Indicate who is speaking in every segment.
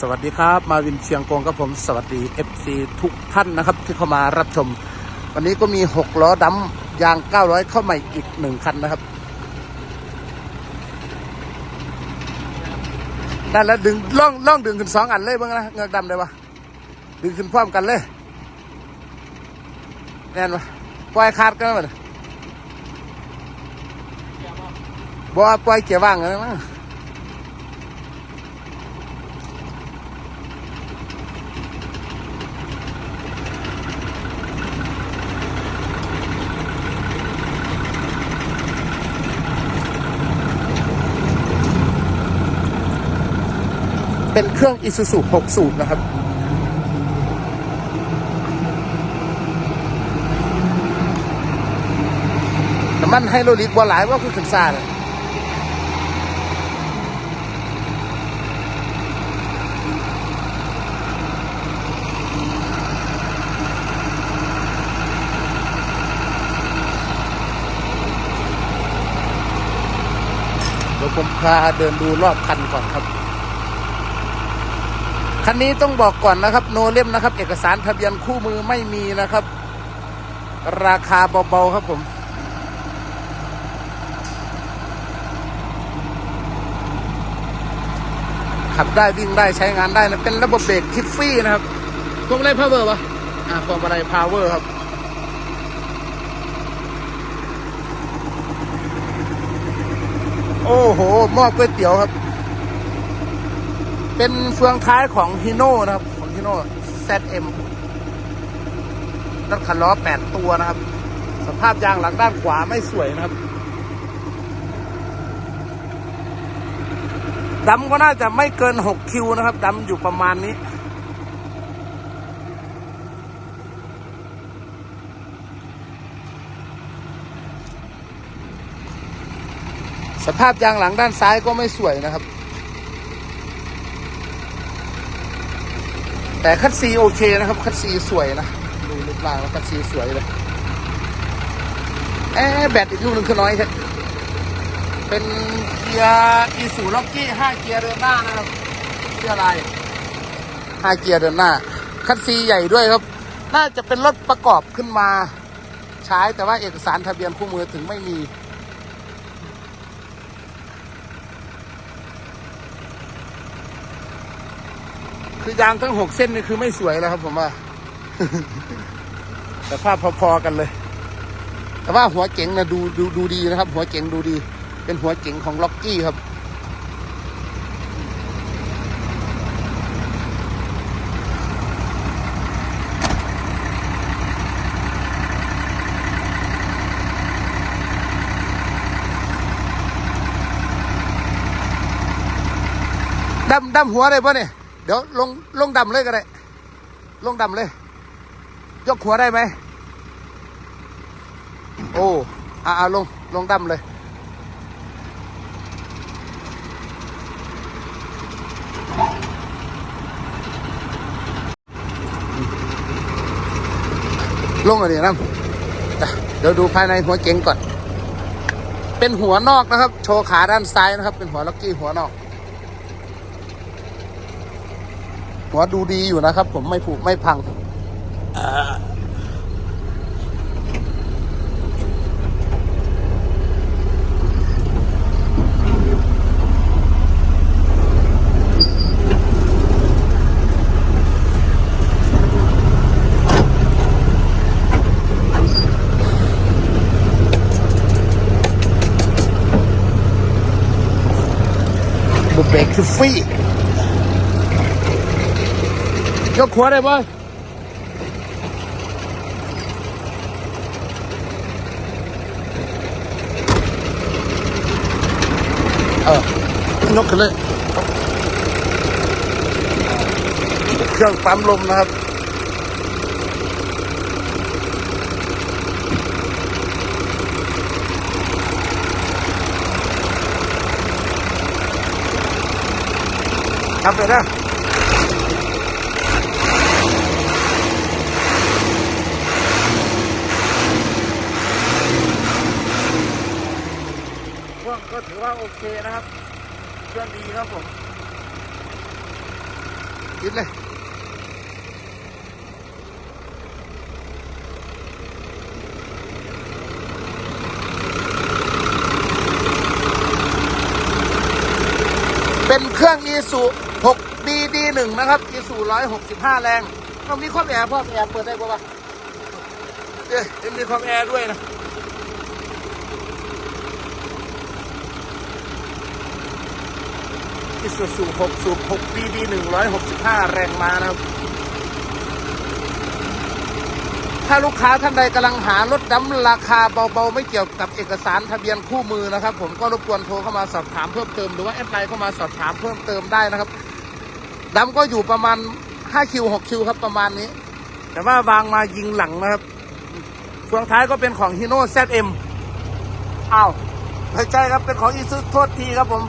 Speaker 1: สวัสดีครับ มาวินเชียงกงกับผมสวัสดี FC ทุกท่านนะครับ ที่เข้ามารับชม วันนี้ก็มี 6 ล้อดำยาง 900 เข้าใหม่อีกหนึ่งคันนะครับ ได้แล้วดึงล่องล่องดึงขึ้นสองอันเลยบ้างนะเงือกดำได้ปะดึงขึ้นพร้อมกันเลยแน่นปะปล่อยขาดกันไหมบ่ปล่อยเกียร์ว่างกันนะ เป็นเครื่อง Isuzu 6สูบนะครับ น้ำมันไฮโดรลิกบ่หลายว่าคือขึ้นซ่าเลยเดี๋ยวผมพาเดินดูรอบคันก่อนครับ คันนี้ต้องบอกก่อนนะครับ โนเล่มนะครับ เอกสารทะเบียนคู่มือไม่มีนะครับ ราคาเบาๆครับผมขับได้วิ่งได้ใช้งานได้นะเป็นระบบเบรกทิฟฟี่นะครับพวงมาลัยพาวเวอร์ปะอ่าพวงมาลัยพาวเวอร์ครับ โอ้โหหม้อก๋วยเตี๋ยวครับ เป็นเฟืองท้ายของฮิโน่นะครับ ของฮิโน่ ZM รถคันล้อแปดตัวนะครับ สภาพยางหลังด้านขวาไม่สวยนะครับดำก็น่าจะไม่เกิน6คิวนะครับดำอยู่ประมาณนี้สภาพยางหลังด้านซ้ายก็ไม่สวยนะครับ แต่คัดซีโอเคนะครับ คัดซีสวยนะ ดูรูปร่างแล้วคัดซีสวยเลยเอ๊ะแบตอีกลูกหนึ่งคือน้อยใช่เป็นเกียร์อีสูล็อกกี้ห้าเกียร์เดินหน้านะครับเกียร์อะไรห้าเกียร์เดินหน้า คัดซีใหญ่ด้วยครับ น่าจะเป็นรถประกอบขึ้นมา ใช้แต่ว่าเอกสารทะเบียนคู่มือถึงไม่มี คือยางทั้งหกเส้นนี่คือไม่สวยแล้วครับผมว่าแต่ภาพพอๆกันเลย แต่ว่าหัวเก๋งนะดูดูดูดีนะครับ หัวเก๋งดูดี เป็นหัวเก๋งของล็อกกี้ครับดำดำหัวได้ปะเนี่ย เดี๋ยวลงลงดำเลยก็ได้ ลงดำเลย ยกหัวได้ไหม โอ้อ่าลง ลงดำเลย ลงอะไรน้ำจ้ะเดี๋ยวดูภายในหัวเก๋งก่อน เป็นหัวนอกนะครับ โชว์ขาด้านซ้ายนะครับ เป็นหัวล็อกกี้หัวนอก หัวดูดีอยู่นะครับ ผมไม่ผุไม่พังอ่าบุเบรกคือฟรี ยกหัวได้ปะเออยกขึ้นเลยเครื่องปั๊มลมนะครับทำไปนะเครื่องก็ ถือว่าโอเคนะครับเครื่องดีครับผมติดเลยเป็นเครื่องอีสุ6 BD1 นะครับอีสุ165 แรงต้องมีความแอร์พ่อแอร์เปิดได้ปะวะเอ๊ะยังมีความแอร์ด้วยนะ อีสุสุ6สูบ6 BD 165 แรงม้านะครับ ถ้าลูกค้าท่านใดกำลังหารถดำราคาเบาๆ ไม่เกี่ยวกับเอกสารทะเบียนคู่มือนะครับ ผมก็รบกวนโทรเข้ามาสอบถามเพิ่มเติมหรือว่าแอดไลน์เข้ามาสอบถามเพิ่มเติมได้นะครับดำก็อยู่ประมาณ5คิว6คิวครับประมาณนี้ แต่ว่าวางมายิงหลังนะครับเฟืองท้ายก็เป็นของฮีโน่ ZM อ้าวไม่ใช่ครับเป็นของอีซูโทษทีครับผม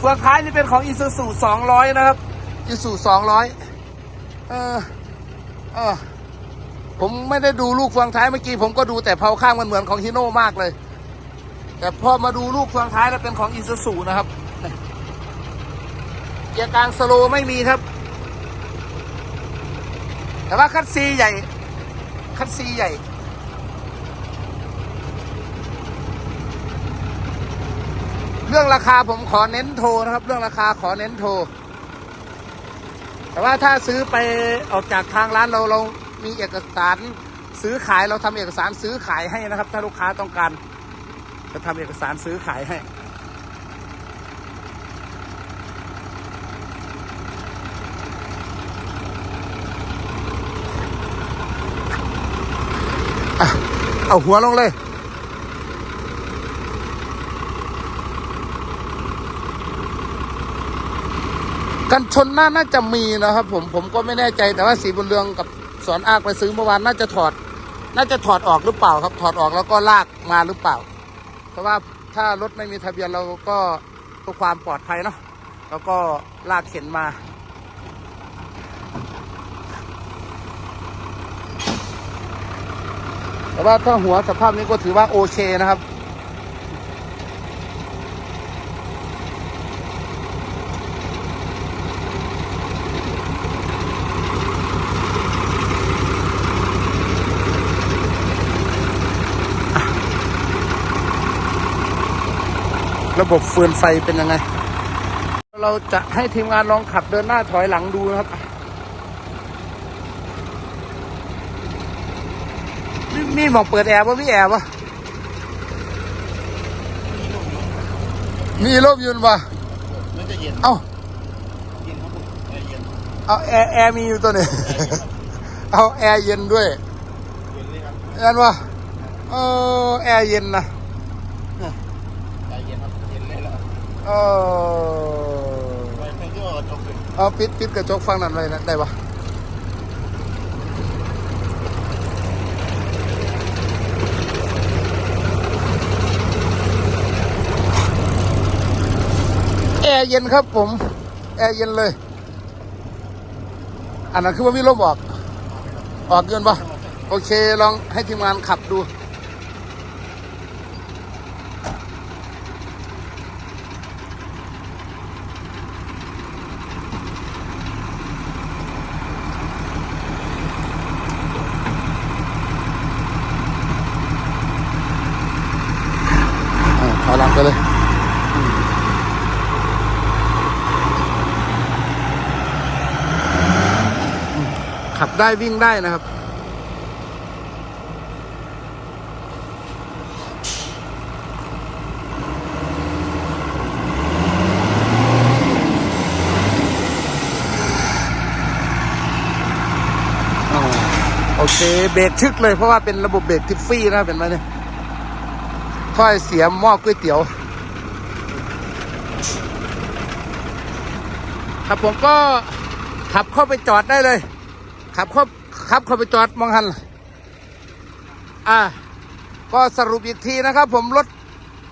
Speaker 1: เฟืองท้ายนี่เป็นของอีซูซู200นะครับอีซู200เออเออผมไม่ได้ดูลูกเฟืองท้ายเมื่อกี้ผมก็ดูแต่เผาข้างมันเหมือนของฮิโน่มากเลย แต่พอมาดูลูกเฟืองท้ายแล้วเป็นของอิซูซูนะครับเกียร์กลางสโลไม่มีครับ แต่ว่าคัดซีใหญ่คัดซีใหญ่ เรื่องราคาผมขอเน้นโทรนะครับ เรื่องราคาขอเน้นโทร แต่ว่าถ้าซื้อไปออกจากทางร้านเราเรามีเอกสารซื้อขายเราทำเอกสารซื้อขายให้นะครับ ถ้าลูกค้าต้องการจะทำเอกสารซื้อขายให้เอาหัวลงเลย กันชนหน้าน่าจะมีนะครับ ผมผมก็ไม่แน่ใจแต่ว่าสีบุญเรืองกับสอนอากไปซื้อเมื่อวานน่าจะถอด น่าจะถอดออกหรือเปล่าครับ ถอดออกแล้วก็ลากมาหรือเปล่า เพราะว่าถ้ารถไม่มีทะเบียนเราก็เพื่อความปลอดภัยเนาะแล้วก็ลากเข็นมาแต่ว่าถ้าหัวสภาพนี้ก็ถือว่าโอเคนะครับ ระบบฟืนไฟเป็นยังไง เราจะให้ทีมงานลองขับเดินหน้าถอยหลังดูนะครับมีมีหมองเปิดแอร์ป่ะมีแอร์ป่ะมีร่มยืนป่ะ
Speaker 2: มันจะเย็น
Speaker 1: เอ้า
Speaker 2: เย็นครับผมแอร์เย็น
Speaker 1: เอาแอร์แอร์มีอยู่ตัวนี้เอาแอร์เย็นด้วย
Speaker 2: เย็นเลยครับ
Speaker 1: เห็นป่ะเออแอร์เย็นนะ
Speaker 2: แอร์เย็นครับเย็นเลยแล้ว
Speaker 1: เออ
Speaker 2: ไปเที่ว่ากระจกขึ้น
Speaker 1: เอาปิดปิดกระจกฟังนั่นไว้นะได้ปะแอร์เย็นครับผม แอร์เย็นเลย อันนั้นคือว่ามีลมออก ออกเกินปะโอเค ลองให้ทีมงานขับดู อ่าถอยหลังไปเลยอืมอืมขับ ได้วิ่งได้นะครับ โอเค เบรกชึกเลยเพราะว่าเป็นระบบเบรกทิฟฟี่นะเห็นไหมเนี่ยถ้อยเสียหม้อก๋วยเตี๋ยวครับผมก็ขับเข้าไปจอดได้เลย ขับเข้าขับเข้าไปจอดมองหันอ่า ก็สรุปอีกทีนะครับ ผมรถ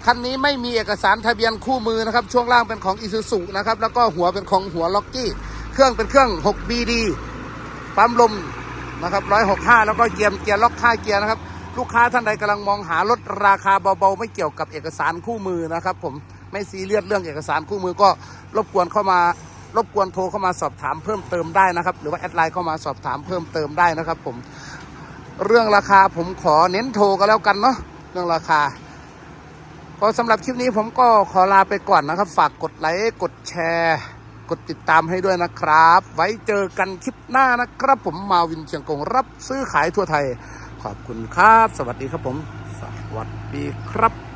Speaker 1: คันนี้ไม่มีเอกสารทะเบียนคู่มือนะครับ ช่วงล่างเป็นของอิซูซุนะครับ แล้วก็หัวเป็นของหัวล็อกกี้ เครื่องเป็นเครื่อง 6BD ปั๊มลมนะครับ 165 แล้วก็เกียร์เกียร์ล็อกท่าเกียร์นะครับ ลูกค้าท่านใดกำลังมองหารถราคาเบาๆ ไม่เกี่ยวกับเอกสารคู่มือนะครับ ผมไม่ซีเรียสเรื่องเอกสารคู่มือก็รบกวนเข้ามา รบกวนโทรเข้ามาสอบถามเพิ่มเติมได้นะครับ หรือว่าแอดไลน์เข้ามาสอบถามเพิ่มเติมได้นะครับผมเรื่องราคาผมขอเน้นโทรก็แล้วกันเนาะเรื่องราคาก็สำหรับคลิปนี้ผมก็ขอลาไปก่อนนะครับ ฝากกดไลค์กดแชร์ กดติดตามให้ด้วยนะครับ ไว้เจอกันคลิปหน้านะครับ ผมมาวินเชียงกงรับซื้อขายทั่วไทย ขอบคุณครับ สวัสดีครับผม สวัสดีครับ